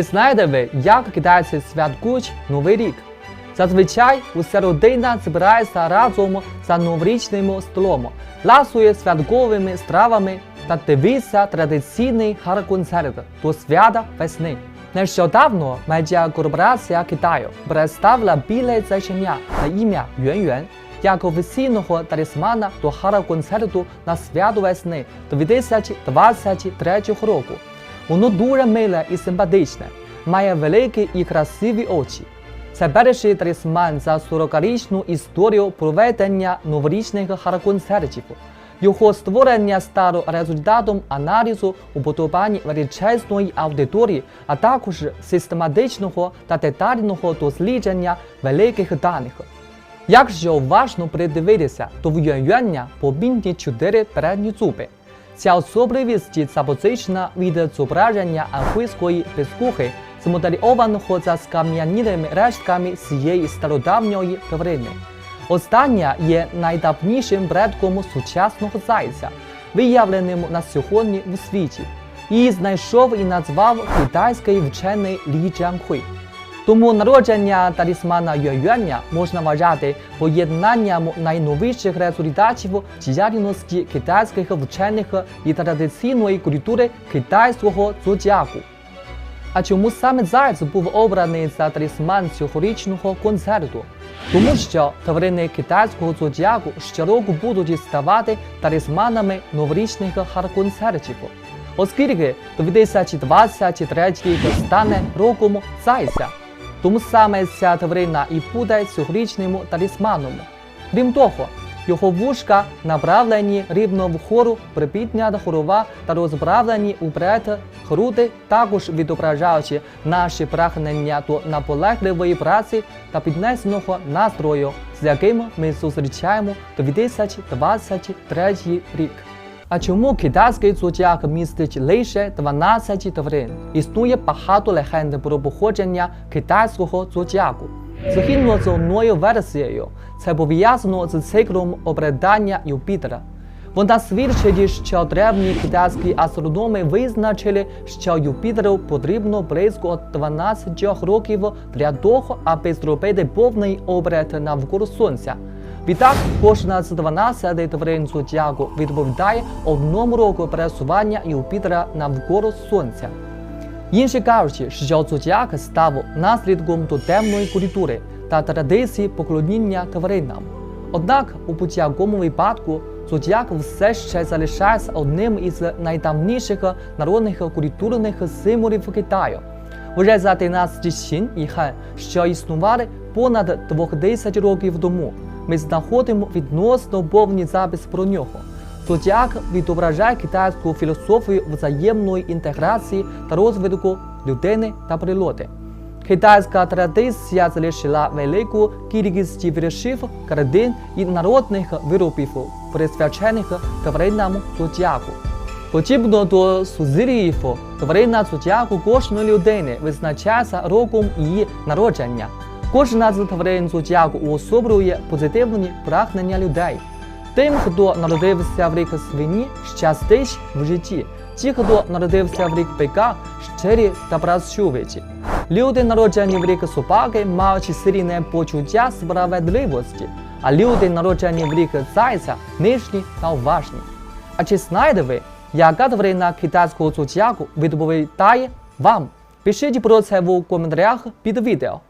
Чи знаєте ви, як китайці святкують Новий рік? Зазвичай уся родина збирається разом за новорічним столом, ласує святковими стравами та дивиться традиційний гар-концерт до свята весни. Нещодавно медіакорпорація Китаю представила біле зайчиня на ім'я Юань-Юань як офіційного талісмана до гар-концерту на свято весни 2023 року. Воно дуже миле і симпатичне, має великі і красиві очі. Це перший талісман за 40-річну історію проведення новорічних гар-концертів. Його створення стало результатом аналізу уподобань величезної аудиторії, а також систематичного та детального дослідження великих даних. Якщо уважно придивитися, то в Юань-Юаня помітні чотири передні зуби. Ця особливість запозичена від зображення англійської пискухи, змоделірованого за скам'янілими рештками цієї стародавньої тварини. Остання є найдавнішим предком сучасного зайця, виявленим на сьогодні у світі. Її знайшов і назвав китайський вчений Лі Джанхуй. Тому народження талісмана Юань-Юаня можна вважати поєднанням найновіших результатів діяльності китайських вчених і традиційної культури китайського зодіаку. А чому саме Зайць був обраний за талісман цьогорічного концерту? Тому що тварини китайського зодіаку щороку будуть ставати талісманами новорічних гар-концертів. Оскільки 2023 рік стане роком Зайця. Тому саме ця тварина і буде цьогорічним талісманом. Крім того, його вушка направлені рівно вгору, припіднята голова та розправлені уперед груди, також відображаючи наші прагнення до наполегливої праці та піднесеного настрою, з яким ми зустрічаємо 2023 рік. А чому китайський зодіак містить лише 12 тварин? Існує багато легенд про походження китайського зодіаку. Згідно з одною версією, це пов'язано з циклом обрядання Юпітера. Вона свідчить, що древні китайські астрономи визначили, що Юпітеру потрібно близько 12 років для того, аби зробити повний обряд навколо сонця. Відтак, кожна з 12 тварин зодіаку відповідає одному року пересування Юпітера навколо сонця. Інші кажуть, що зодіак став наслідком тотемної культури та традиції поклоніння тваринам. Однак у будь-якому випадку зодіак все ще залишається одним із найдавніших народних культурних символів Китаю. Вже за 13 чин і що існували понад 20 років тому, ми знаходимо відносно повний запис про нього. Зодіак відображає китайську філософію взаємної інтеграції та розвитку людини та природи. Китайська традиція залишила велику кількість віршів, картин і народних виробів, присвячених тваринам зодіаку. Подібно до сузирів, тварина зодіаку кожної людини визначається роком її народження. Кожна з тварин зодіаку уособлює позитивні прагнення людей. Тим, хто народився в рік свині, щастить в житті. Ті, хто народився в рік бика, щирі та працьовиті. Люди, народжені в рік собаки, мають сильне почуття справедливості, а люди, народжені в рік зайця, нижні та уважні. А чи знаєте ви, яка тварина китайського зодіаку відповідає вам? Пишіть про це в коментарях під відео.